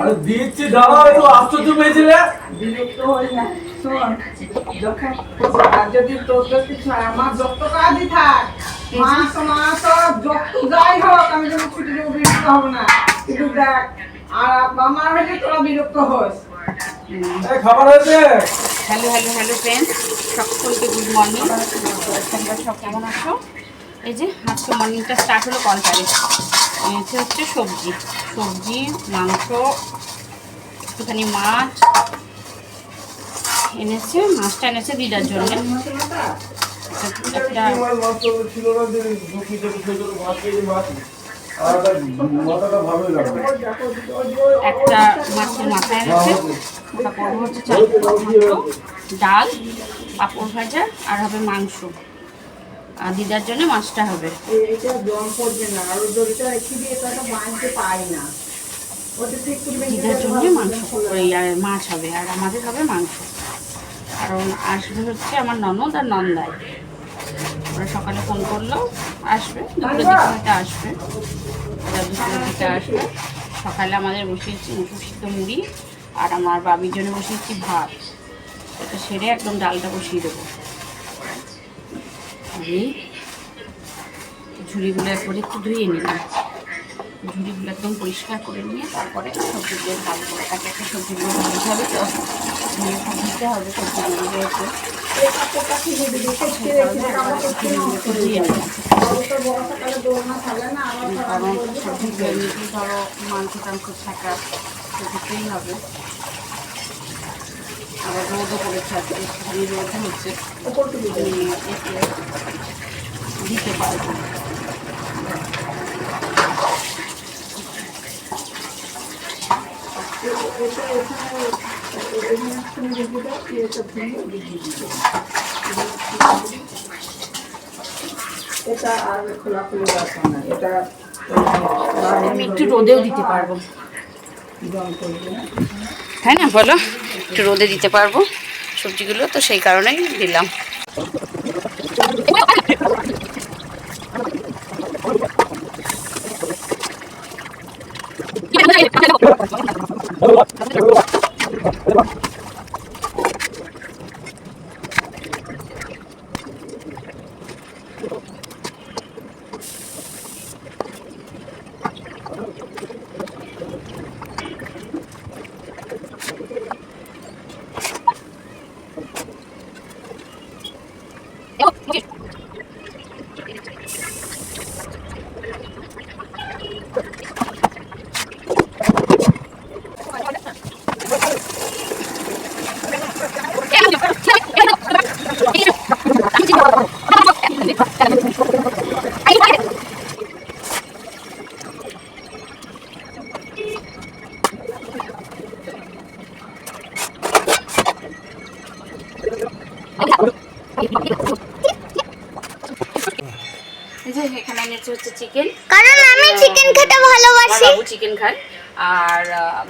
আরে দিচ্ছি দাঁড়াও একটু আশ্চর্য পেয়েছিলে বিরক্ত হই না শোন যখন আর যদি তোর যদি কিছু আমার যত কাজই থাক। মাস মাস যত যাই হোক আমি যদি ছুটি দেবো বিরক্ত হব না। কিন্তু দেখ আর আমার হলে তোরা বিরক্ত হোস। খাবার হয়েছে? হ্যালো হ্যালো হ্যালো ফ্রেন্ডস সকলকে গুড মর্নিং তোমরা সব কেমন আছো? এই যে আজকে মর্নিংটা স্টার্ট হলো কলটারে এনেছে হচ্ছে সবজি। সবজি মাংস একটুখানি মাছ। এনেছে মাছটা এনেছে দিদার জন্য। একটা মাছের মাথা এনেছে। হচ্ছে ডাল পাঁপড় ভাজা আর হবে মাংস। আর দিদার জন্য মাছটা হবে। এটা জল পড়বে না আর ওই দড়িটা রেখে দিয়ে বাঁধতে পারি না। দিদার জন্য মাংস মাছ হবে আর আমাদের হবে মাংস। কারণ আসবে হচ্ছে আমার ননদ আর নন্দাই। ওরা সকালে ফোন করল আসবে দুপুরের দিকে আসবে। ওরা দুপুরের দিকে আসবে। সকালে আমাদের বসিয়েছি সিদ্ধ মুড়ি আর আমার বাবির জন্য বসিয়েছি ভাত। এটা সেরে একদম ডালটা বসিয়ে দেবো। আর ঝুড়িগুলো একবার একটু ধুয়ে নিলাম। ঝুড়িগুলো একদম পরিষ্কার করে নিয়ে তারপরে সবজিগুলো ঢালবো তাকে একটা সবজিগুলো ভাজতে হবে তো। ধুয়ে সব হবে সবজিগুলোকে নিলাম। কারণ সবজিগুলো ধরো মাংস টাংস থাকা সেক্ষেত্রেই হবে। আবার রোদও পড়েছে আজকে একটুখানি রোদ হচ্ছে। দিতে পারব। এটা আর না এটা আমি একটু রোদেও দিতে পারব। তাই না বলো? একটু রোদে দিতে পারব সবজিগুলো তো সেই কারণেই দিলাম এই যে এখানে এনেছে হচ্ছে চিকেন কারণ আমি চিকেন খেতে ভালোবাসি। বাবু চিকেন খায়।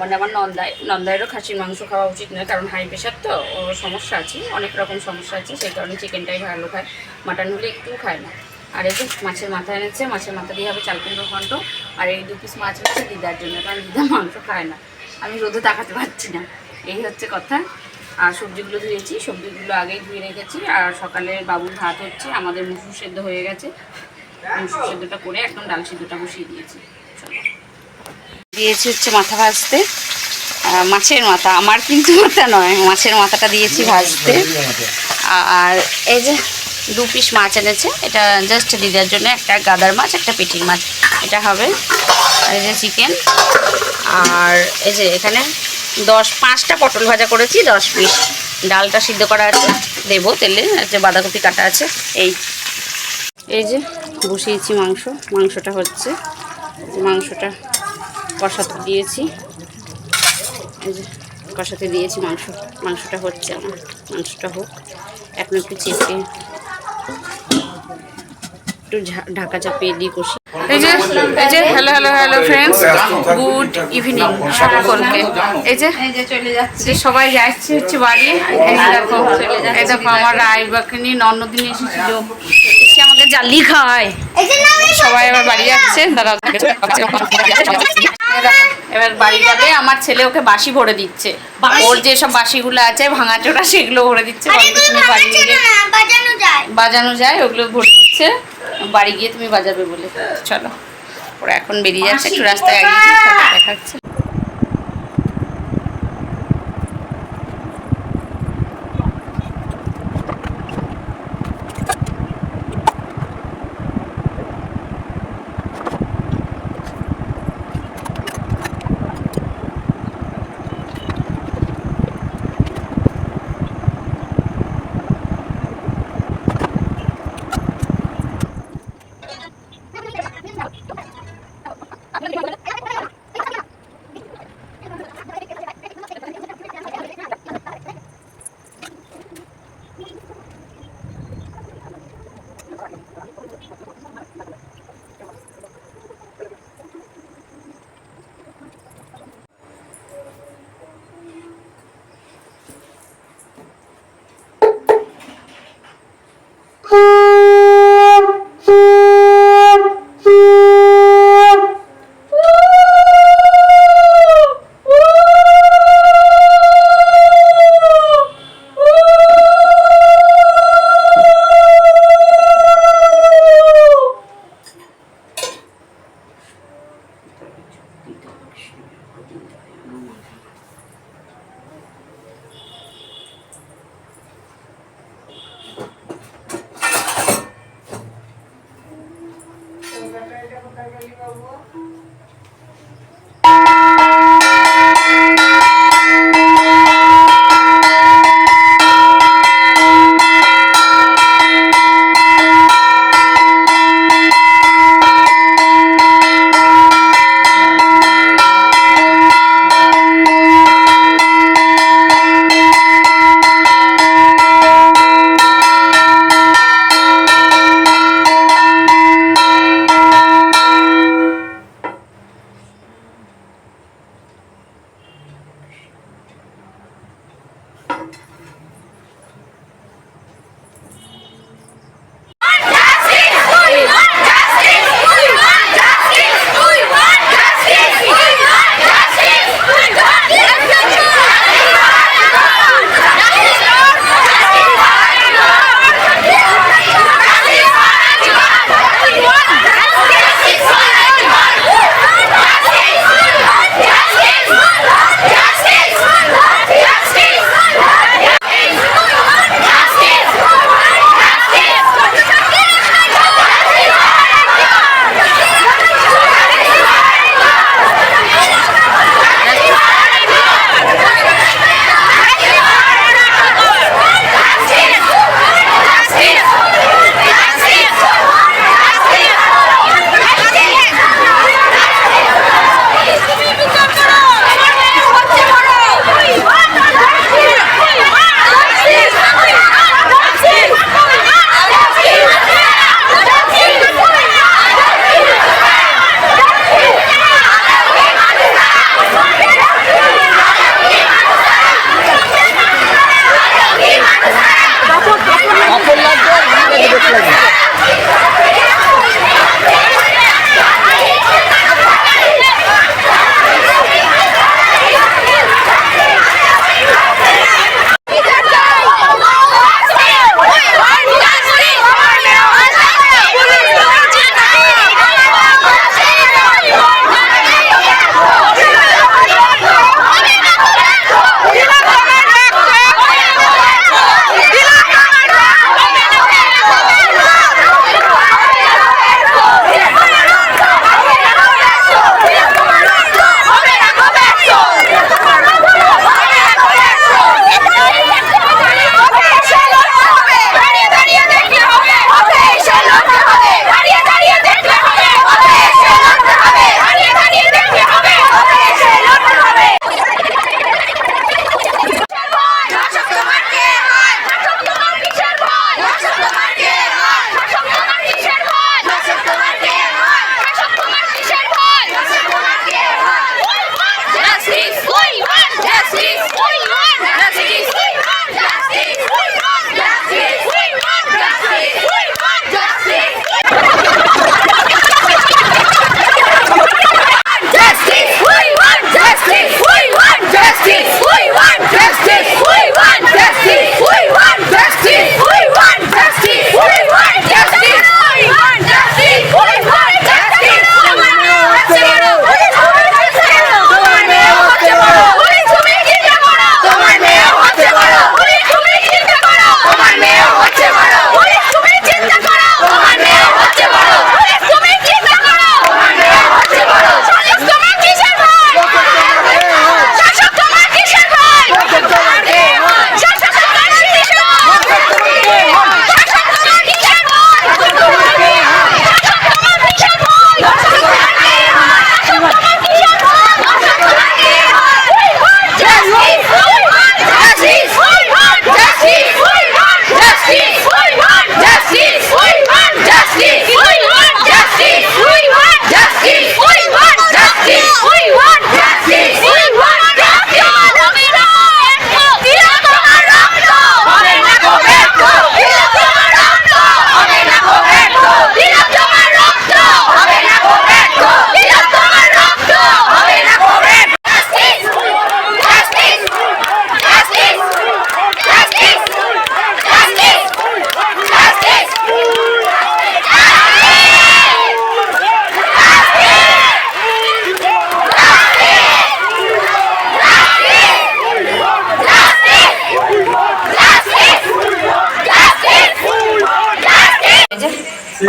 মানে আমার নন্দাই, নন্দাইয়েরও খাসির মাংস খাওয়া উচিত নয়, কারণ হাই প্রেশার তো, ওর সমস্যা আছে, অনেক রকম সমস্যা আছে, সেই কারণে চিকেনটাই ভালো খায় মাটন হলে একটু খায় না। আর এই মাছের মাথা এনেছে, মাছের মাথা দিয়ে হবে চাল কুমড়ো ঘন্ট, আর এই দু পিস মাছ হচ্ছে দিদার জন্য, কারণ দিদা মাংস খায় না। আমি রোদে তাকাতে পারছি না। এই হচ্ছে কথা। আর সবজিগুলো ধুয়েছি, সবজিগুলো আগেই ধুয়ে রেখেছি, আর সকালে বাবুর ভাত হচ্ছে, আমাদের মুসুর সেদ্ধ হয়ে গেছে। মুসুর সেদ্ধটা করে একদম ডাল সেদ্ধটা বসিয়ে দিয়েছি। দিয়েছি হচ্ছে মাথা ভাজতে। মাছের মাথা, আমার কিন্তু মাথা নয়, মাছের মাথাটা দিয়েছি ভাজতে। আর এই যে দু পিস মাছ এনেছে, এটা জাস্ট দিদার জন্য, একটা গাদার মাছ, একটা পেটির মাছ। এটা হবে, আর এই যে চিকেন আর এই যে এখানে দশ, পাঁচটা পটল ভাজা করেছি, দশ পিস। ডালটা সিদ্ধ করা আছে, দেবো তেলে যে বাঁধাকপি কাটা আছে, এই। এই যে বসিয়েছি মাংস, মাংসটা হচ্ছে, মাংসটা কষাতে দিয়েছি এই যে কষাতে দিয়েছি মাংস মাংসটা হচ্ছে আমার মাংসটা হোক এখন একটু চেপে একটু ঢাকা চাপিয়ে দিয়ে কষি এই যে এই যে hello hello hello friends good evening সকলকে এই যে এই যে চলে যাচ্ছে সবাই যাচ্ছে হচ্ছে বাড়ি দেখো এই দেখো আমার রায়বাকে নিয়ে নন্নদিন এসেছিল এসে আমাকে জালি খায় সবাই আবার বাড়ি যাচ্ছে দাদা এবার বাড়ি যাবে আমার ছেলে ওকে বাসি ভরে দিচ্ছে। ওর যেসব বাসিগুলো আছে ভাঙাচোরা সেগুলো ভরে দিচ্ছে বাজানো যায়। বাজানো যায় ওগুলো ভরে দিচ্ছে বাড়ি গিয়ে তুমি বাজাবে বলে। চলো ওরা এখন বেরিয়ে যাচ্ছে একটু রাস্তায় আগে দেখাচ্ছে। Assalamualaikum di bawah.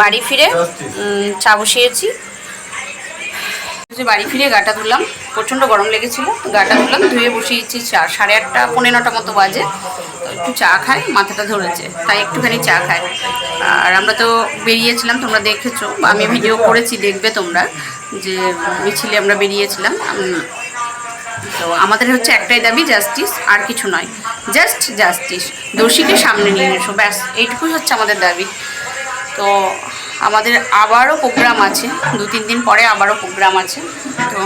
বাড়ি ফিরে চা বসিয়েছি। যে বাড়ি ফিরে গাটা ধুলাম প্রচণ্ড গরম লেগেছিল গাটা ধুলাম ধুয়ে বসিয়েছি চা। সাড়ে আটটা পনেরো নটা মতো বাজে একটু চা খায় মাথাটা ধরেছে তাই একটুখানি চা খায় আর আমরা তো বেরিয়েছিলাম তোমরা দেখেছ আমি ভিডিও করেছি দেখবে তোমরা যে মিছিলে আমরা বেরিয়েছিলাম তো আমাদের হচ্ছে একটাই দাবি জাস্টিস আর কিছু নয়। জাস্ট জাস্টিস দোষীকে সামনে নিয়ে এসো ব্যাস এইটুকুই হচ্ছে আমাদের দাবি। তো আমাদের আবারও প্রোগ্রাম আছে। দু, তিন দিন পরে আবারও প্রোগ্রাম আছে। তো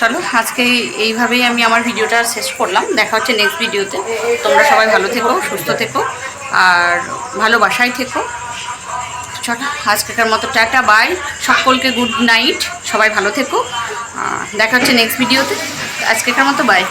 চলো, আজকে এইভাবেই আমি আমার ভিডিওটা শেষ করলাম। দেখা হচ্ছে নেক্সট ভিডিওতে। তোমরা সবাই ভালো থেকো, সুস্থ থেকো, আর ভালোবাসায় থেকো। চলো, আজকেকার মতো টাটা বাই সকলকে গুড নাইট সবাই ভালো থেকো। দেখা হচ্ছে নেক্সট ভিডিওতে। আজকেকার মতো বাই